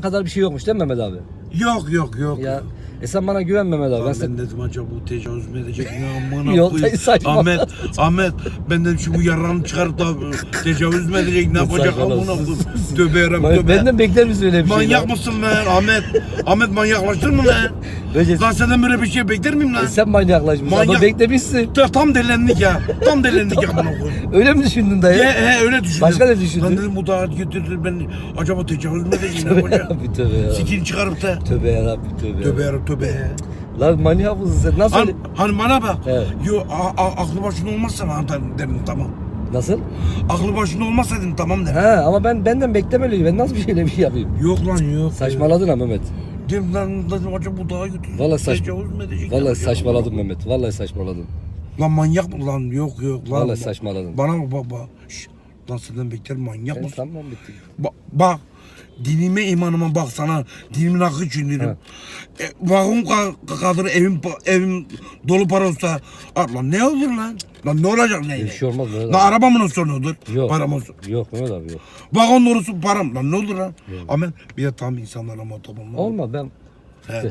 kadar bir şey yokmuş değil mi Mehmet abi? Yok yok yok. Ya e sen bana güven Mehmet abi. Ben Ben, sen... dedim acaba bu tecavüz mü edecek ne amına saçma. Ahmet, Ahmet ben dedim şu bu yaranı çıkarıp da tecavüz mü edecek ne yapacak amına koyayım. Tövbe yarabbim tövbe. Benden bekler misin öyle bir şey? Manyak mısın lan Ahmet? Ahmet manyaklaştın mı lan? Recep, Lan senden böyle bir şey bekler miyim lan? e sen manyaklaşmışsın Manyak- ama beklemişsin. Ta- Tam delendik ya. Tam delendik ya amına koyayım. Öyle mi düşündün dayı? He, he öyle düşündüm. Başka ne düşündün? Lan dedim bu da götürdü ben acaba tecavüz mü edecek ne Tövbe yarabbim tövbe ya. Sikini çıkarıp da. Tövbe yarabbim tövbe. Tövbe yarabbim tövbe. Lan manyak mısın sen? Nasıl? Hani, hani bana bak. Evet. Yo a, a, aklı başında olmazsa ben dedim, dedim tamam. Nasıl? Aklı başında olmazsa dedim tamam dedim. He ama ben benden beklemeli. Ben nasıl bir şeyle bir şey yapayım? Yok lan yok. Saçmaladın ha Mehmet. Dedim lan dedim acaba bu daha götürdü. Vallahi saç- Tecavüz mü edecek? ne Vallahi yapacak? saçmaladın Mehmet. Vallahi saçmaladın. Lan manyak mı lan? Yok yok lan. Vallahi saçmaladın. Bana bak bak. Şşş, lan senden bekler manyak E, mısın? tamam bitti. Bak, bak dinime imanıma bak sana dinimin hakkı için dedim. E, vakum ka- kadar evim pa- evim dolu para olsa Aa, lan ne olur lan? Lan ne olacak ne? Bir şey olmaz Mehmet Lan abi. arabamın sorunudur. Yok. Param olsun. Yok Mehmet abi yok. Vagon dolusu param. Lan ne olur lan? Ama bir de tam insanlarla muhatap olmam. Olma ben He.